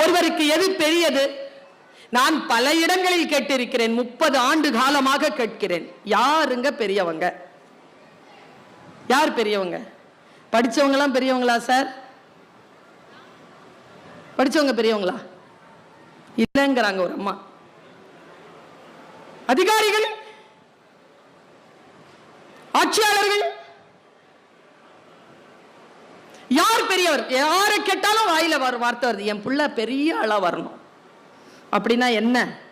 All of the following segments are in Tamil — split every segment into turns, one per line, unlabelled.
ஒருவருக்கு எது பெரியது? நான் பல இடங்களில் கேட்டிருக்கிறேன் முப்பது ஆண்டு காலமாக கேட்கிறேன். யாருங்க பெரியவங்க? யார் பெரியவங்க? படித்தவங்களாம் பெரியவங்களா சார் படிச்சவங்க பெரியவங்களா? இல்லைங்கிறாங்க ஒரு அம்மா. அதிகாரிகள் ஆட்சியாளர்கள் யார் பெரியவர். யாரை கேட்டாலும் வாயில வர வார்த்தை வருது. என் புள்ள பெரிய ஆளா வரணும். அப்படின்னா என்ன?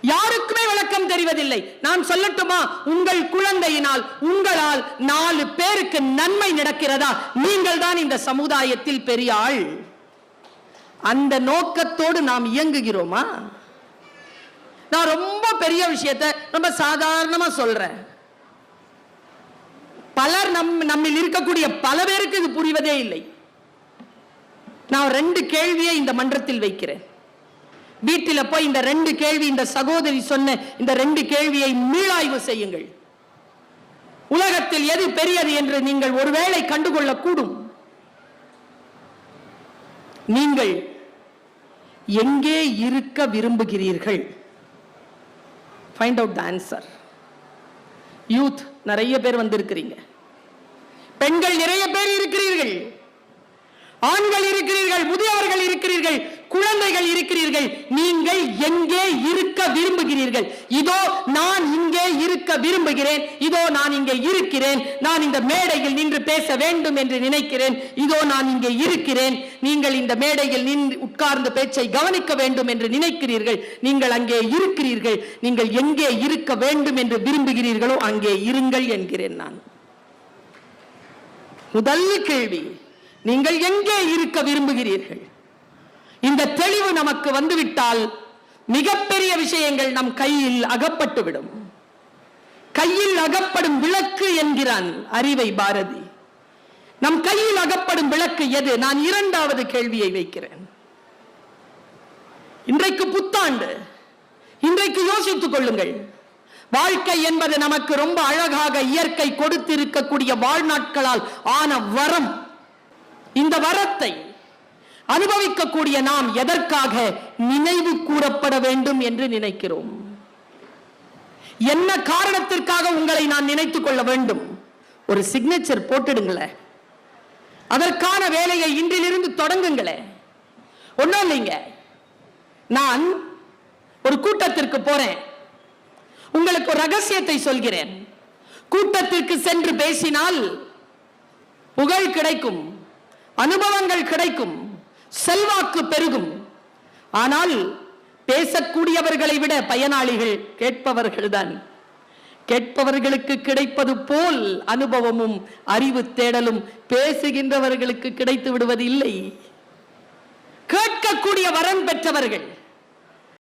யாருக்குமே விளக்கம் தெரிவதில்லை. நான் சொல்லட்டுமா? உங்கள் குழந்தையினால் உங்களால் நாலு பேருக்கு நன்மை நடக்கிறதா? நீங்கள் தான் இந்த சமுதாயத்தில் பெரிய ஆள். அந்த நோக்கத்தோடு நாம் இயங்குகிறோமா? நான் ரொம்ப பெரிய விஷயத்தை ரொம்ப சாதாரணமா சொல்றேன். பலர் நம் நம்மில் இருக்கக்கூடிய பல பேருக்கு இது புரிவதே இல்லை. நான் ரெண்டு கேள்வியை இந்த மன்றத்தில் வைக்கிறேன். வீட்டில் போய் இந்த ரெண்டு கேள்வி இந்த சகோதரி சொன்ன இந்த ரெண்டு கேள்வியை மீளாய்வு செய்யுங்கள். உலகத்தில் எது பெரியது என்று நீங்கள் ஒருவேளை கண்டுகொள்ளக்கூடும். நீங்கள் எங்கே இருக்க விரும்புகிறீர்கள்? Find out the answer youth நிறைய பேர் வந்திருக்கிறீங்க. பெண்கள் நிறைய பேர் இருக்கிறீர்கள். ஆண்கள் இருக்கிறீர்கள் முதியவர்கள் இருக்கிறீர்கள் குழந்தைகள் இருக்கிறீர்கள். நீங்கள் எங்கே இருக்க விரும்புகிறீர்கள்? இதோ நான் இங்கே இருக்க விரும்புகிறேன். இதோ நான் இங்கே இருக்கிறேன். நான் இந்த மேடையில் நின்று பேச வேண்டும் என்று நினைக்கிறேன். இதோ நான் இங்கே இருக்கிறேன். நீங்கள் இந்த மேடையில் நின்று உட்கார்ந்த பேச்சை கவனிக்க வேண்டும் என்று நினைக்கிறீர்கள். நீங்கள் அங்கே இருக்கிறீர்கள். நீங்கள் எங்கே இருக்க வேண்டும் என்று விரும்புகிறீர்களோ அங்கே இருங்கள் என்கிறேன் நான். முதல் கேள்வி நீங்கள் எங்கே இருக்க விரும்புகிறீர்கள்? இந்த தெளிவு நமக்கு வந்துவிட்டால் மிகப்பெரிய விஷயங்கள் நம் கையில் அகப்பட்டுவிடும். கையில் அகப்படும் விளக்கு என்கிறான் அறிவை பாரதி. நம் கையில் அகப்படும் விளக்கு எது? நான் இரண்டாவது கேள்வியை வைக்கிறேன். இன்றைக்கு புத்தாண்டு. இன்றைக்கு யோசித்துக் கொள்ளுங்கள். வாழ்க்கை என்பது நமக்கு ரொம்ப அழகாக இயற்கை கொடுத்திருக்கக்கூடிய வாழ்நாட்களால் ஆன வரம். இந்த வரத்தை அனுபவிக்கக்கூடிய நாம் எதற்காக நினைவு கூறப்பட வேண்டும் என்று நினைக்கிறோம். என்ன காரணத்திற்காக உங்களை நான் நினைத்துக் கொள்ள வேண்டும்? ஒரு சிக்னேச்சர் போட்டுடுங்களேன். அதற்கான வேலையை இன்றிலிருந்து தொடங்குங்களேன். ஒன்றும் இல்லைங்க. நான் ஒரு கூட்டத்திற்கு போறேன். உங்களுக்கு ரகசியத்தை சொல்கிறேன். கூட்டத்திற்கு சென்று பேசினால் புகழ் கிடைக்கும் அனுபவங்கள் கிடைக்கும் செல்வாக்கு பெருகும். ஆனால் பேசக்கூடியவர்களை விட பயனாளிகள் கேட்பவர்கள்தான். கேட்பவர்களுக்கு கிடைப்பது போல் அனுபவமும் அறிவு தேடலும் பேசுகின்றவர்களுக்கு கிடைத்து விடுவது இல்லை கேட்கக்கூடிய வரம் பெற்றவர்கள்